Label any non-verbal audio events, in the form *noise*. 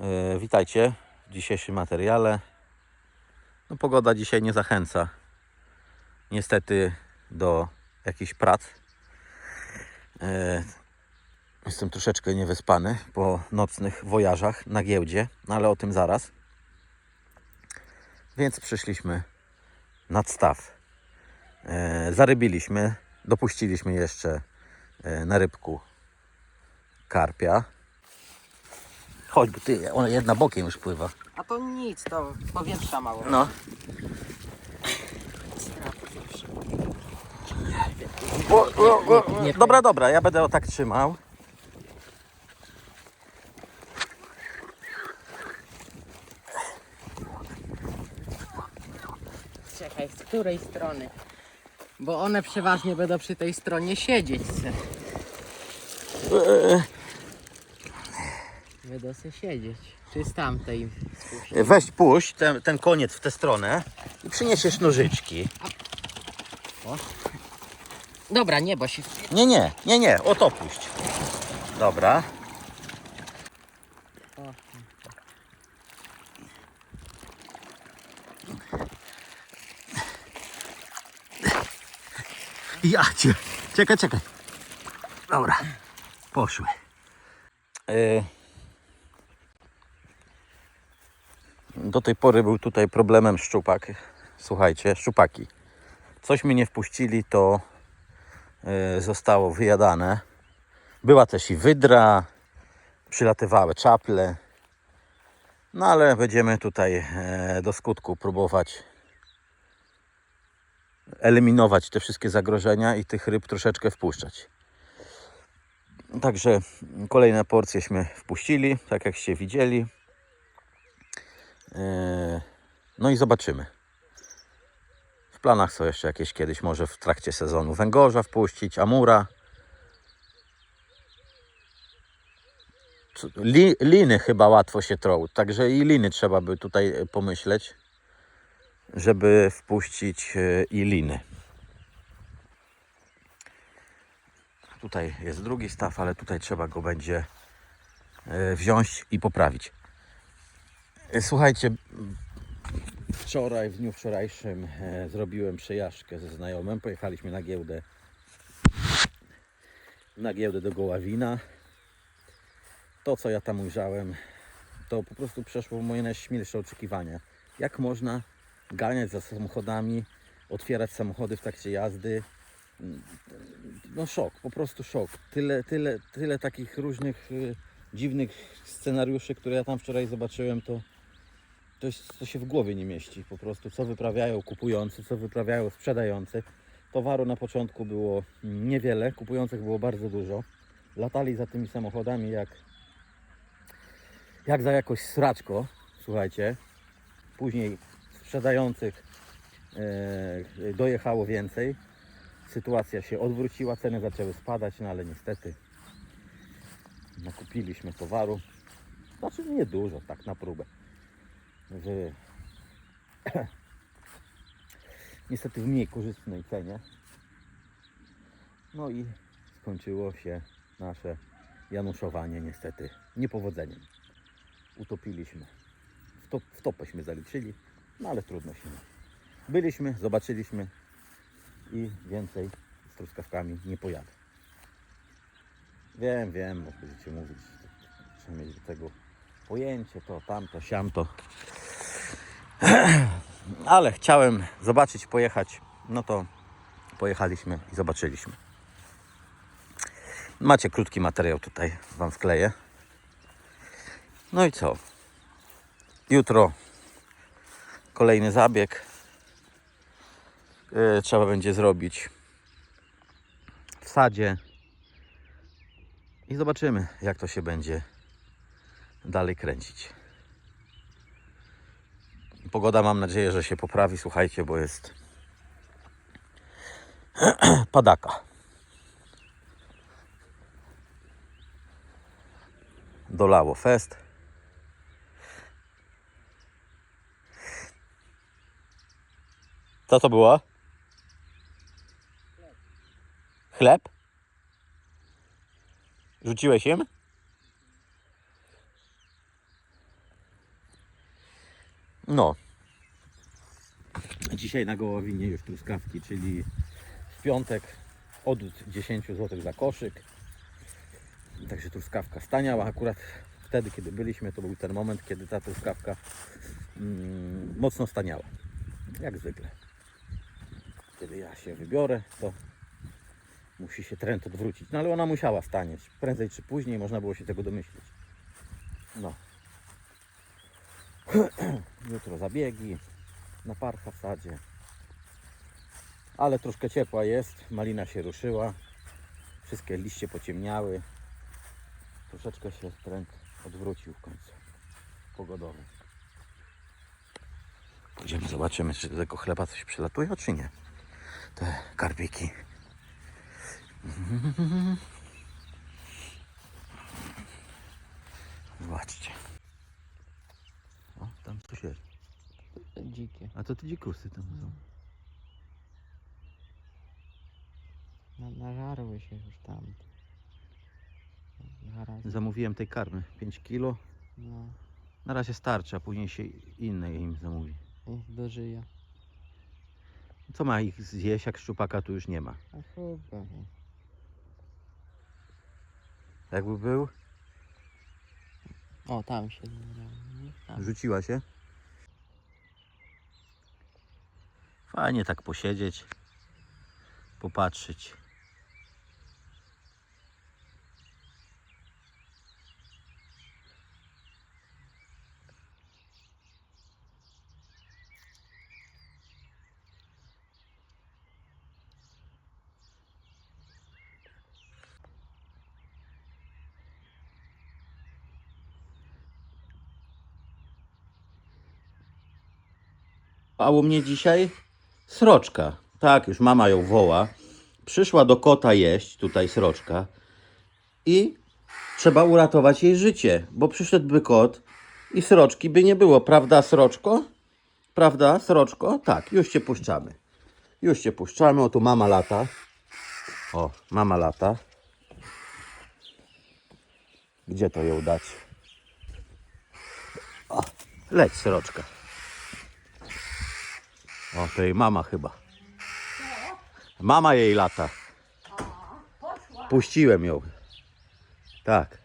E, Witajcie w dzisiejszym materiale. No, pogoda dzisiaj nie zachęca niestety do jakichś prac. E, Jestem troszeczkę niewyspany po nocnych wojażach na giełdzie, no ale o tym zaraz. Więc przyszliśmy nad staw. E, Zarybiliśmy, dopuściliśmy jeszcze na rybku karpia. Chodź, bo ty, ona jedna bokiem już pływa. A to nic, to powietrza mało. No. O, o, o. Nie Dobra, dobra, ja będę o tak trzymał. Czekaj, z której strony? Bo one przeważnie będą przy tej stronie siedzieć. se. Będą se siedzieć. Czy z tamtej spuszczę? Weź puść ten, ten koniec w tę stronę i przyniesiesz nożyczki. Dobra, nie, bo się... Nie, nie, nie, nie, o to puść. Dobra. O. Ja cię. Czekaj, czekaj. Dobra. Poszły. Y, Do tej pory był tutaj problemem szczupak. Słuchajcie, szczupaki. Coś mi nie wpuścili, to y, zostało wyjadane. Była też i wydra, przylatywały czaple. No ale będziemy tutaj e, do skutku próbować eliminować te wszystkie zagrożenia i tych ryb troszeczkę wpuszczać. Także kolejne porcjeśmy wpuścili, tak jak się widzieli. Eee, No i zobaczymy. W planach są jeszcze jakieś kiedyś, może w trakcie sezonu węgorza wpuścić, amura. Li, liny chyba łatwo się trą, także i liny trzeba by tutaj e, pomyśleć żeby wpuścić e, i liny. Tutaj jest drugi staw, ale tutaj trzeba go będzie e, wziąć i poprawić. E, Słuchajcie, wczoraj, w dniu wczorajszym e, zrobiłem przejażdżkę ze znajomym. Pojechaliśmy na giełdę na giełdę do Goławina. To, co ja tam ujrzałem, to po prostu przeszło moje najśmielsze oczekiwania. Jak można ganiać za samochodami, otwierać samochody w trakcie jazdy. No szok, po prostu szok. Tyle, tyle, tyle takich różnych y, dziwnych scenariuszy, które ja tam wczoraj zobaczyłem, to, to, jest, to się w głowie nie mieści. Po prostu co wyprawiają kupujący, co wyprawiają sprzedający. Towaru na początku było niewiele, kupujących było bardzo dużo. Latali za tymi samochodami jak, jak za jakoś sraczko, słuchajcie. Później sprzedających e, dojechało więcej. Sytuacja się odwróciła, ceny zaczęły spadać, no ale niestety nakupiliśmy towaru. Znaczy nie dużo, tak na próbę. W, *clears throat* niestety w mniej korzystnej cenie. No i skończyło się nasze januszowanie niestety niepowodzeniem. Utopiliśmy w, to, w topęśmy zaliczyli, no ale trudno się. Byliśmy, zobaczyliśmy i więcej z truskawkami nie pojadę. Wiem, wiem, będziecie mówić, trzeba mieć do tego pojęcie, to, tamto, siamto. *clears throat* Ale chciałem zobaczyć, pojechać, no to pojechaliśmy i zobaczyliśmy. Macie krótki materiał tutaj, Wam wkleję. No i co? Jutro kolejny zabieg. Yy, trzeba będzie zrobić w sadzie. I zobaczymy, jak to się będzie dalej kręcić. Pogoda mam nadzieję, że się poprawi. Słuchajcie, bo jest *clears throat* padaka. Dolało fest. Co to było? Chleb? Rzuciłeś im? No. Dzisiaj na Gołowinie już truskawki, czyli w piątek od 10 zł za koszyk. Także truskawka staniała. Akurat wtedy, kiedy byliśmy, to był ten moment, kiedy ta truskawka mm, mocno staniała. Jak zwykle. Kiedy ja się wybiorę, to musi się trend odwrócić. No ale ona musiała stanieć. Prędzej czy później można było się tego domyślić. No. *clears throat* Jutro zabiegi na parcha w sadzie. Ale troszkę ciepła jest. Malina się ruszyła. Wszystkie liście pociemniały. Troszeczkę się trend odwrócił w końcu. Pogodowy. Pójdziemy, zobaczymy, czy tego chleba coś przylatuje, czy nie. Te karpiki. *laughs* Zobaczcie. Tam coś jest. Dzikie. A to te dzikusy tam są. Na, nażarły się już tam. Zaraz. Zamówiłem tej karmy 5 kilo. No, Na razie starczy, a później się inne im zamówi. niech dożyje. Co ma ich zjeść, jak szczupaka tu już nie ma. A chyba nie. Jakby był, O, tam się? Tam. Rzuciła się. Fajnie tak posiedzieć, popatrzeć. A u mnie dzisiaj sroczka. Tak, już mama ją woła. Przyszła do kota jeść, tutaj sroczka. I trzeba uratować jej życie, bo przyszedłby kot i sroczki by nie było. Prawda, sroczko? Prawda, sroczko? Tak, już cię puszczamy. Już cię puszczamy. O, tu mama lata. O, mama lata. Gdzie to ją dać? O, leć, sroczka. O, to jej mama chyba. Mama jej lata. Puściłem ją. Tak.